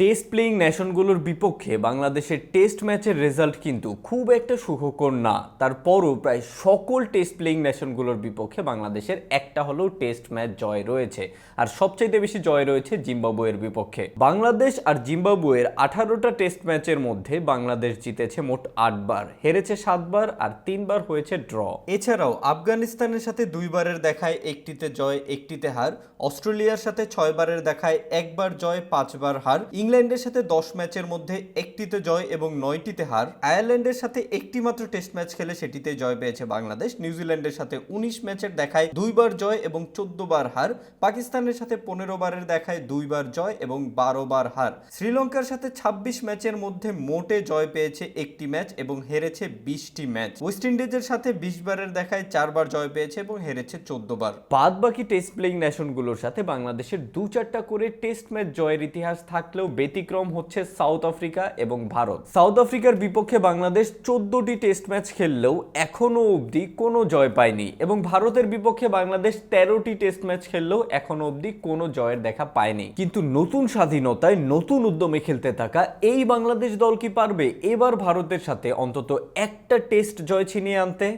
Test playing নেশনগুলোর বিপক্ষে বাংলাদেশের test ম্যাচের রেজাল্ট কিন্তু খুব একটা সুখকর না। তারপরও প্রায় সকল টেস্ট প্লেয়িং নেশনগুলোর বিপক্ষে বাংলাদেশের একটা হলেও টেস্ট ম্যাচ জয় রয়েছে। আর সবচাইতে বেশি জয় রয়েছে জিম্বাবুয়ের বিপক্ষে। বাংলাদেশ আর জিম্বাবুয়ের আঠারোটা টেস্ট ম্যাচের মধ্যে বাংলাদেশ জিতেছে মোট আটবার। হেরেছে সাতবার আর তিনবার হয়েছে ড্র। এছাড়াও আফগানিস্তানের সাথে দুইবারের দেখায় একটিতে জয়, একটিতে হার। অস্ট্রেলিয়ার সাথে ছয়বারের দেখায় একবার জয়, পাঁচবার হার। ইংল্যান্ডের সাথে দশ ম্যাচের মধ্যে একটিতে জয় এবং নয়টিতে হার। আয়ারল্যান্ডের সাথে একটি মাত্র টেস্ট ম্যাচ খেলে সেটিতে জয় পেয়েছে বাংলাদেশ। নিউজিল্যান্ডের সাথে উনিশ ম্যাচের দেখায় দুইবার জয় এবং চোদ্দ বার হার। পাকিস্তানের সাথে পনেরো বারের দেখায় দুইবার জয় এবং বারো বার হার। শ্রীলঙ্কার সাথে ছাব্বিশ ম্যাচের মধ্যে মোটে জয় পেয়েছে একটি ম্যাচ এবং হেরেছে বিশটি ম্যাচ। ওয়েস্ট ইন্ডিজের সাথে বিশ বারের দেখায় চারবার জয় পেয়েছে এবং হেরেছে চোদ্দ বার বাদ বাকি টেস্ট প্লেয়িং নেশনগুলোর সাথে বাংলাদেশের দু চারটা করে টেস্ট ম্যাচ জয়ের ইতিহাস থাকলেও ব্যতিক্রম হচ্ছে সাউথ আফ্রিকা এবং ভারত। সাউথ আফ্রিকার বিপক্ষে বাংলাদেশ চোদ্দটি টেস্ট ম্যাচ খেললেও এখনও অবধি কোনো জয় পায়নি এবং ভারতের বিপক্ষে বাংলাদেশ তেরোটি টেস্ট ম্যাচ খেললেও এখনও অবধি কোনো জয়ের দেখা পায়নি। কিন্তু নতুন স্বাধীনতায় নতুন উদ্যমে খেলতে থাকা এই বাংলাদেশ দল কি পারবে? এবার ভারতের সাথে অন্তত একটা টেস্ট জয় ছিনিয়ে আনতে।